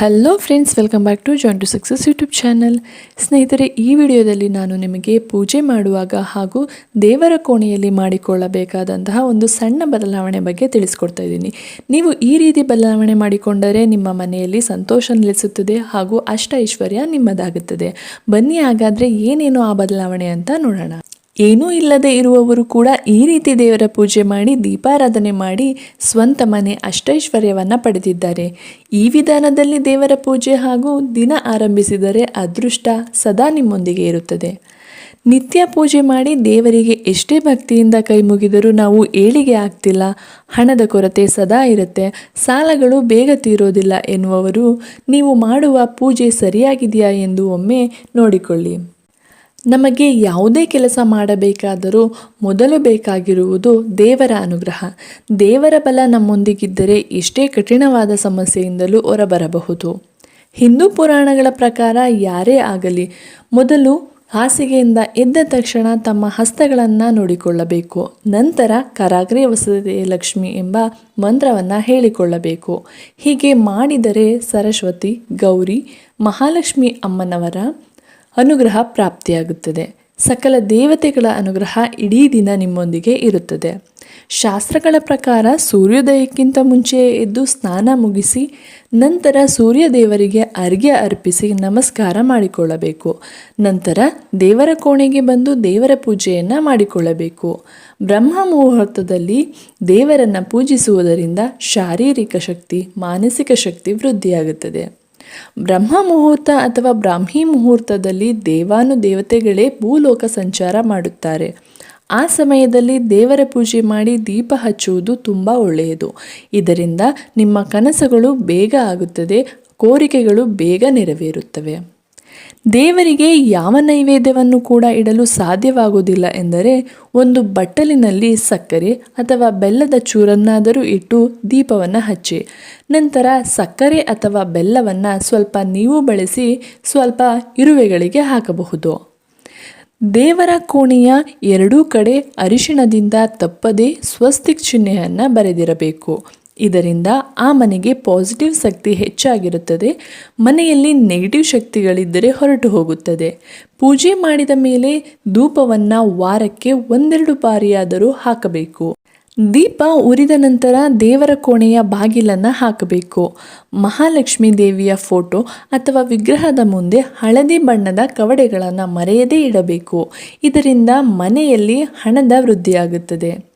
Hello friends welcome back to John to success YouTube channel ಸ್ನೇಹಿತರೆ, ಈ ವಿಡಿಯೋದಲ್ಲಿ ನಾನು ನಿಮಗೆ ಪೂಜೆ ಮಾಡುವಾಗ ಹಾಗೂ ದೇವರ ಕೋಣೆಯಲ್ಲಿ ಮಾಡಿಕೊಳ್ಳಬೇಕಾದಂತಹ ಒಂದು ಸಣ್ಣ ಬದಲಾವಣೆ ಬಗ್ಗೆ ತಿಳಿಸ್ಕೊಡ್ತಾ ಇದ್ದೀನಿ. ನೀವು ಈ ರೀತಿ ಬದಲಾವಣೆ ಮಾಡಿಕೊಂಡರೆ ನಿಮ್ಮ ಮನೆಯಲ್ಲಿ ಸಂತೋಷ ನೆಲೆಸುತ್ತದೆ ಹಾಗೂ ಅಷ್ಟ ಐಶ್ವರ್ಯ ನಿಮ್ಮದಾಗುತ್ತದೆ. ಬನ್ನಿ ಹಾಗಾದರೆ ಏನೇನು ಆ ಬದಲಾವಣೆ ಅಂತ ನೋಡೋಣ. ಏನೂ ಇಲ್ಲದೆ ಇರುವವರು ಕೂಡ ಈ ರೀತಿ ದೇವರ ಪೂಜೆ ಮಾಡಿ, ದೀಪಾರಾಧನೆ ಮಾಡಿ ಸ್ವಂತ ಮನೆ ಅಷ್ಟೈಶ್ವರ್ಯವನ್ನು ಪಡೆದಿದ್ದಾರೆ. ಈ ವಿಧಾನದಲ್ಲಿ ದೇವರ ಪೂಜೆ ಹಾಗೂ ದಿನ ಆರಂಭಿಸಿದರೆ ಅದೃಷ್ಟ ಸದಾ ನಿಮ್ಮೊಂದಿಗೆ ಇರುತ್ತದೆ. ನಿತ್ಯ ಪೂಜೆ ಮಾಡಿ ದೇವರಿಗೆ ಎಷ್ಟೇ ಭಕ್ತಿಯಿಂದ ಕೈ ಮುಗಿದರೂ ನಾವು ಏಳಿಗೆ ಆಗ್ತಿಲ್ಲ. ಹಣದ ಕೊರತೆ ಸದಾ ಇರುತ್ತೆ. ಸಾಲಗಳು ಬೇಗ ತೀರೋದಿಲ್ಲ ಎನ್ನುವವರು, ನೀವು ಮಾಡುವ ಪೂಜೆ ಸರಿಯಾಗಿದೆಯಾ ಎಂದು ಒಮ್ಮೆ ನೋಡಿಕೊಳ್ಳಿ. ನಮಗೆ ಯಾವುದೇ ಕೆಲಸ ಮಾಡಬೇಕಾದರೂ ಮೊದಲು ಬೇಕಾಗಿರುವುದು ದೇವರ ಅನುಗ್ರಹ. ದೇವರ ಬಲ ನಮ್ಮೊಂದಿಗಿದ್ದರೆ ಎಷ್ಟೇ ಕಠಿಣವಾದ ಸಮಸ್ಯೆಯಿಂದಲೂ ಹೊರಬರಬಹುದು. ಹಿಂದೂ ಪುರಾಣಗಳ ಪ್ರಕಾರ ಯಾರೇ ಆಗಲಿ ಮೊದಲು ಹಾಸಿಗೆಯಿಂದ ಎದ್ದ ತಕ್ಷಣ ತಮ್ಮ ಹಸ್ತಗಳನ್ನು ನೋಡಿಕೊಳ್ಳಬೇಕು. ನಂತರ ಕರಾಗ್ರೆ ವಸತಿ ಲಕ್ಷ್ಮಿ ಎಂಬ ಮಂತ್ರವನ್ನು ಹೇಳಿಕೊಳ್ಳಬೇಕು. ಹೀಗೆ ಮಾಡಿದರೆ ಸರಸ್ವತಿ, ಗೌರಿ, ಮಹಾಲಕ್ಷ್ಮಿ ಅಮ್ಮನವರ ಅನುಗ್ರಹ ಪ್ರಾಪ್ತಿಯಾಗುತ್ತದೆ. ಸಕಲ ದೇವತೆಗಳ ಅನುಗ್ರಹ ಇಡೀ ದಿನ ನಿಮ್ಮೊಂದಿಗೆ ಇರುತ್ತದೆ. ಶಾಸ್ತ್ರಗಳ ಪ್ರಕಾರ ಸೂರ್ಯೋದಯಕ್ಕಿಂತ ಮುಂಚೆಯೇ ಎದ್ದು ಸ್ನಾನ ಮುಗಿಸಿ, ನಂತರ ಸೂರ್ಯ ದೇವರಿಗೆ ಅರ್ಘ್ಯ ಅರ್ಪಿಸಿ ನಮಸ್ಕಾರ ಮಾಡಿಕೊಳ್ಳಬೇಕು. ನಂತರ ದೇವರ ಕೋಣೆಗೆ ಬಂದು ದೇವರ ಪೂಜೆಯನ್ನು ಮಾಡಿಕೊಳ್ಳಬೇಕು. ಬ್ರಹ್ಮ ಮುಹೂರ್ತದಲ್ಲಿ ದೇವರನ್ನು ಪೂಜಿಸುವುದರಿಂದ ಶಾರೀರಿಕ ಶಕ್ತಿ, ಮಾನಸಿಕ ಶಕ್ತಿ ವೃದ್ಧಿಯಾಗುತ್ತದೆ. ಬ್ರಹ್ಮ ಮುಹೂರ್ತ ಅಥವಾ ಬ್ರಾಹ್ಮಿ ಮುಹೂರ್ತದಲ್ಲಿ ದೇವಾನು ದೇವತೆಗಳೇ ಭೂಲೋಕ ಸಂಚಾರ ಮಾಡುತ್ತಾರೆ. ಆ ಸಮಯದಲ್ಲಿ ದೇವರ ಪೂಜೆ ಮಾಡಿ ದೀಪ ಹಚ್ಚುವುದು ತುಂಬ ಒಳ್ಳೆಯದು. ಇದರಿಂದ ನಿಮ್ಮ ಕನಸುಗಳು ಬೇಗ ಆಗುತ್ತದೆ, ಕೋರಿಕೆಗಳು ಬೇಗ ನೆರವೇರುತ್ತವೆ. ದೇವರಿಗೆ ಯಾವ ನೈವೇದ್ಯವನ್ನು ಕೂಡ ಇಡಲು ಸಾಧ್ಯವಾಗುವುದಿಲ್ಲ ಎಂದರೆ ಒಂದು ಬಟ್ಟಲಿನಲ್ಲಿ ಸಕ್ಕರೆ ಅಥವಾ ಬೆಲ್ಲದ ಚೂರನ್ನಾದರೂ ಇಟ್ಟು ದೀಪವನ್ನು ಹಚ್ಚಿ. ನಂತರ ಸಕ್ಕರೆ ಅಥವಾ ಬೆಲ್ಲವನ್ನು ಸ್ವಲ್ಪ ನೀವು ಬಳಸಿ ಸ್ವಲ್ಪ ಇರುವೆಗಳಿಗೆ ಹಾಕಬಹುದು. ದೇವರ ಕೋಣೆಯ ಎರಡೂ ಕಡೆ ಅರಿಶಿಣದಿಂದ ತಪ್ಪದೇ ಸ್ವಸ್ತಿಕ್ ಚಿಹ್ನೆಯನ್ನು ಬರೆದಿರಬೇಕು. ಇದರಿಂದ ಆ ಮನೆಗೆ ಪಾಸಿಟಿವ್ ಶಕ್ತಿ ಹೆಚ್ಚಾಗಿರುತ್ತದೆ. ಮನೆಯಲ್ಲಿ ನೆಗೆಟಿವ್ ಶಕ್ತಿಗಳಿದ್ದರೆ ಹೊರಟು ಹೋಗುತ್ತದೆ. ಪೂಜೆ ಮಾಡಿದ ಮೇಲೆ ಧೂಪವನ್ನು ವಾರಕ್ಕೆ ಒಂದೆರಡು ಬಾರಿಯಾದರೂ ಹಾಕಬೇಕು. ದೀಪ ಉರಿದ ನಂತರ ದೇವರ ಕೋಣೆಯ ಬಾಗಿಲನ್ನು ಹಾಕಬೇಕು. ಮಹಾಲಕ್ಷ್ಮಿ ದೇವಿಯ ಫೋಟೋ ಅಥವಾ ವಿಗ್ರಹದ ಮುಂದೆ ಹಳದಿ ಬಣ್ಣದ ಕವಡೆಗಳನ್ನು ಮರೆಯದೇ ಇಡಬೇಕು. ಇದರಿಂದ ಮನೆಯಲ್ಲಿ ಹಣದ ವೃದ್ಧಿಯಾಗುತ್ತದೆ.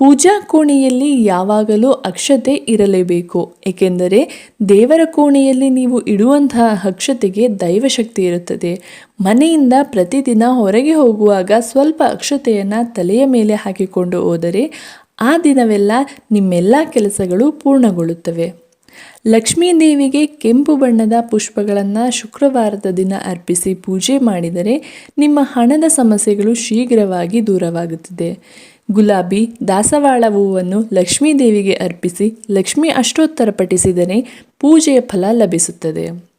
ಪೂಜಾ ಕೋಣೆಯಲ್ಲಿ ಯಾವಾಗಲೂ ಅಕ್ಷತೆ ಇರಲೇಬೇಕು. ಏಕೆಂದರೆ ದೇವರ ಕೋಣೆಯಲ್ಲಿ ನೀವು ಇಡುವಂತಹ ಅಕ್ಷತೆಗೆ ದೈವಶಕ್ತಿ ಇರುತ್ತದೆ. ಮನೆಯಿಂದ ಪ್ರತಿದಿನ ಹೊರಗೆ ಹೋಗುವಾಗ ಸ್ವಲ್ಪ ಅಕ್ಷತೆಯನ್ನು ತಲೆಯ ಮೇಲೆ ಹಾಕಿಕೊಂಡು ಹೋದರೆ ಆ ದಿನವೆಲ್ಲ ನಿಮ್ಮೆಲ್ಲ ಕೆಲಸಗಳು ಪೂರ್ಣಗೊಳ್ಳುತ್ತವೆ. ಲಕ್ಷ್ಮೀ ದೇವಿಗೆ ಕೆಂಪು ಬಣ್ಣದ ಪುಷ್ಪಗಳನ್ನು ಶುಕ್ರವಾರದ ದಿನ ಅರ್ಪಿಸಿ ಪೂಜೆ ಮಾಡಿದರೆ ನಿಮ್ಮ ಹಣದ ಸಮಸ್ಯೆಗಳು ಶೀಘ್ರವಾಗಿ ದೂರವಾಗುತ್ತದೆ. ಗುಲಾಬಿ ದಾಸವಾಳ ಹೂವನ್ನು ಲಕ್ಷ್ಮೀ ದೇವಿಗೆ ಅರ್ಪಿಸಿ ಲಕ್ಷ್ಮಿ ಅಷ್ಟೋತ್ತರ ಪಠಿಸಿದರೆ ಪೂಜೆಯ ಫಲ ಲಭಿಸುತ್ತದೆ.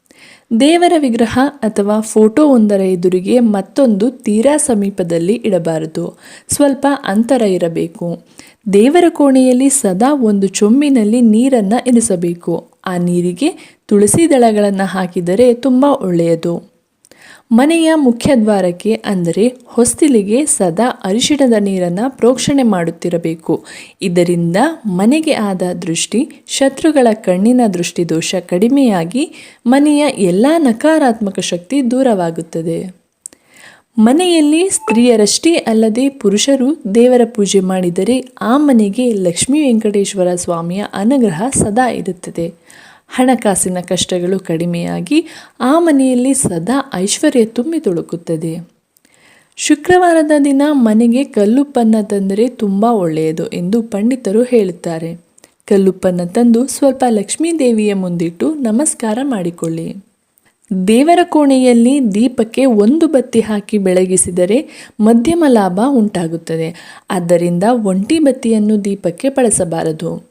ದೇವರ ವಿಗ್ರಹ ಅಥವಾ ಫೋಟೋ ಒಂದರ ಎದುರಿಗೆ ಮತ್ತೊಂದು ತೀರಾ ಸಮೀಪದಲ್ಲಿ ಇಡಬಾರದು. ಸ್ವಲ್ಪ ಅಂತರ ಇರಬೇಕು. ದೇವರ ಕೋಣೆಯಲ್ಲಿ ಸದಾ ಒಂದು ಚೊಂಬಿನಲ್ಲಿ ನೀರನ್ನು ಇರಿಸಬೇಕು. ಆ ನೀರಿಗೆ ತುಳಸಿ ದಳಗಳನ್ನು ಹಾಕಿದರೆ ತುಂಬ ಒಳ್ಳೆಯದು. ಮನೆಯ ಮುಖ್ಯ ದ್ವಾರಕ್ಕೆ ಅಂದರೆ ಹೊಸ್ತಿಲಿಗೆ ಸದಾ ಅರಿಶಿಣದ ನೀರನ್ನು ಪ್ರೋಕ್ಷಣೆ ಮಾಡುತ್ತಿರಬೇಕು. ಇದರಿಂದ ಮನೆಗೆ ಆದ ದೃಷ್ಟಿ, ಶತ್ರುಗಳ ಕಣ್ಣಿನ ದೃಷ್ಟಿ ದೋಷ ಕಡಿಮೆಯಾಗಿ ಮನೆಯ ಎಲ್ಲ ನಕಾರಾತ್ಮಕ ಶಕ್ತಿ ದೂರವಾಗುತ್ತದೆ. ಮನೆಯಲ್ಲಿ ಸ್ತ್ರೀಯರಷ್ಟೇ ಅಲ್ಲದೆ ಪುರುಷರು ದೇವರ ಪೂಜೆ ಮಾಡಿದರೆ ಆ ಮನೆಗೆ ಲಕ್ಷ್ಮೀ ವೆಂಕಟೇಶ್ವರ ಸ್ವಾಮಿಯ ಅನುಗ್ರಹ ಸದಾ ಇರುತ್ತದೆ. ಹಣಕಾಸಿನ ಕಷ್ಟಗಳು ಕಡಿಮೆಯಾಗಿ ಆ ಮನೆಯಲ್ಲಿ ಸದಾ ಐಶ್ವರ್ಯ ತುಂಬಿ ತುಳುಕುತ್ತದೆ ಶುಕ್ರವಾರದ ದಿನ ಮನೆಗೆ ಕಲ್ಲುಪ್ಪನ್ನು ತಂದರೆ ತುಂಬ ಒಳ್ಳೆಯದು ಎಂದು ಪಂಡಿತರು ಹೇಳುತ್ತಾರೆ. ಕಲ್ಲುಪ್ಪನ್ನ ತಂದು ಸ್ವಲ್ಪ ಲಕ್ಷ್ಮೀ ದೇವಿಯ ಮುಂದಿಟ್ಟು ನಮಸ್ಕಾರ ಮಾಡಿಕೊಳ್ಳಿ. ದೇವರ ಕೋಣೆಯಲ್ಲಿ ದೀಪಕ್ಕೆ ಒಂದು ಬತ್ತಿ ಹಾಕಿ ಬೆಳಗಿಸಿದರೆ ಮಧ್ಯಮ ಲಾಭ ಉಂಟಾಗುತ್ತದೆ. ಆದ್ದರಿಂದ ಒಂಟಿ ಬತ್ತಿಯನ್ನು ದೀಪಕ್ಕೆ ಬಳಸಬಾರದು.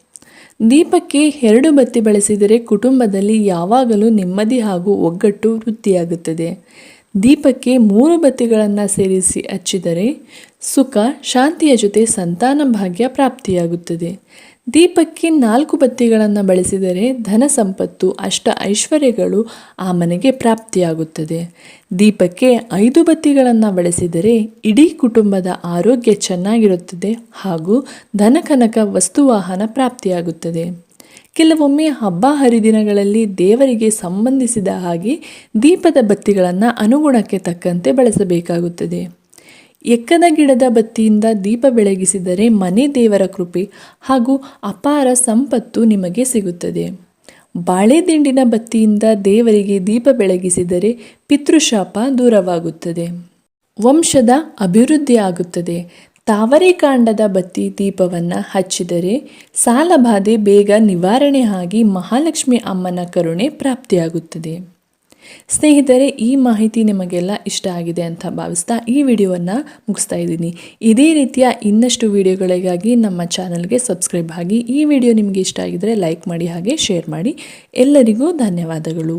ದೀಪಕ್ಕೆ ಎರಡು ಬತ್ತಿ ಬಳಸಿದರೆ ಕುಟುಂಬದಲ್ಲಿ ಯಾವಾಗಲೂ ನೆಮ್ಮದಿ ಹಾಗೂ ಒಗ್ಗಟ್ಟು ವೃದ್ಧಿಯಾಗುತ್ತದೆ ದೀಪಕ್ಕೆ ಮೂರು ಬತ್ತಿಗಳನ್ನು ಸೇರಿಸಿ ಹಚ್ಚಿದರೆ ಸುಖ, ಶಾಂತಿಯ ಜೊತೆ ಸಂತಾನ ಭಾಗ್ಯ ಪ್ರಾಪ್ತಿಯಾಗುತ್ತದೆ. ದೀಪಕ್ಕೆ ನಾಲ್ಕು ಬತ್ತಿಗಳನ್ನು ಬಳಸಿದರೆ ಧನ ಸಂಪತ್ತು, ಅಷ್ಟ ಐಶ್ವರ್ಯಗಳು ಆ ಮನೆಗೆ ಪ್ರಾಪ್ತಿಯಾಗುತ್ತದೆ. ದೀಪಕ್ಕೆ ಐದು ಬತ್ತಿಗಳನ್ನು ಬಳಸಿದರೆ ಇಡೀ ಕುಟುಂಬದ ಆರೋಗ್ಯ ಚೆನ್ನಾಗಿರುತ್ತದೆ ಹಾಗೂ ಧನಕನಕ ವಸ್ತುವಾಹನ ಪ್ರಾಪ್ತಿಯಾಗುತ್ತದೆ. ಕೆಲವೊಮ್ಮೆ ಹಬ್ಬ ಹರಿದಿನಗಳಲ್ಲಿ ದೇವರಿಗೆ ಸಂಬಂಧಿಸಿದ ಹಾಗೆ ದೀಪದ ಬತ್ತಿಗಳನ್ನು ಅನುಗುಣಕ್ಕೆ ತಕ್ಕಂತೆ ಬಳಸಬೇಕಾಗುತ್ತದೆ. ಎಕ್ಕದ ಗಿಡದ ಬತ್ತಿಯಿಂದ ದೀಪ ಬೆಳಗಿಸಿದರೆ ಮನೆ ದೇವರ ಕೃಪೆ ಹಾಗೂ ಅಪಾರ ಸಂಪತ್ತು ನಿಮಗೆ ಸಿಗುತ್ತದೆ. ಬಾಳೆದಿಂಡಿನ ಬತ್ತಿಯಿಂದ ದೇವರಿಗೆ ದೀಪ ಬೆಳಗಿಸಿದರೆ ಪಿತೃಶಾಪ ದೂರವಾಗುತ್ತದೆ. ವಂಶದ ಅಭಿವೃದ್ಧಿ ಆಗುತ್ತದೆ. ತಾವರೆ ಕಾಂಡದ ಬತ್ತಿ ದೀಪವನ್ನು ಹಚ್ಚಿದರೆ ಸಾಲಬಾಧೆ ಬೇಗ ನಿವಾರಣೆ ಆಗಿ ಮಹಾಲಕ್ಷ್ಮಿ ಅಮ್ಮನ ಕರುಣೆ ಪ್ರಾಪ್ತಿಯಾಗುತ್ತದೆ. ಸ್ನೇಹಿತರೆ, ಈ ಮಾಹಿತಿ ನಿಮಗೆಲ್ಲ ಇಷ್ಟ ಆಗಿದೆ ಅಂತ ಭಾವಿಸ್ತಾ ಈ ವಿಡಿಯೋವನ್ನು ಮುಗಿಸ್ತಾ ಇದ್ದೀನಿ. ಇದೇ ರೀತಿಯ ಇನ್ನಷ್ಟು ವಿಡಿಯೋಗಳಿಗಾಗಿ ನಮ್ಮ ಚಾನಲ್ಗೆ ಸಬ್ಸ್ಕ್ರೈಬ್ ಆಗಿ ಈ ವಿಡಿಯೋ ನಿಮಗೆ ಇಷ್ಟ ಆಗಿದರೆ ಲೈಕ್ ಮಾಡಿ ಹಾಗೆ ಶೇರ್ ಮಾಡಿ. ಎಲ್ಲರಿಗೂ ಧನ್ಯವಾದಗಳು.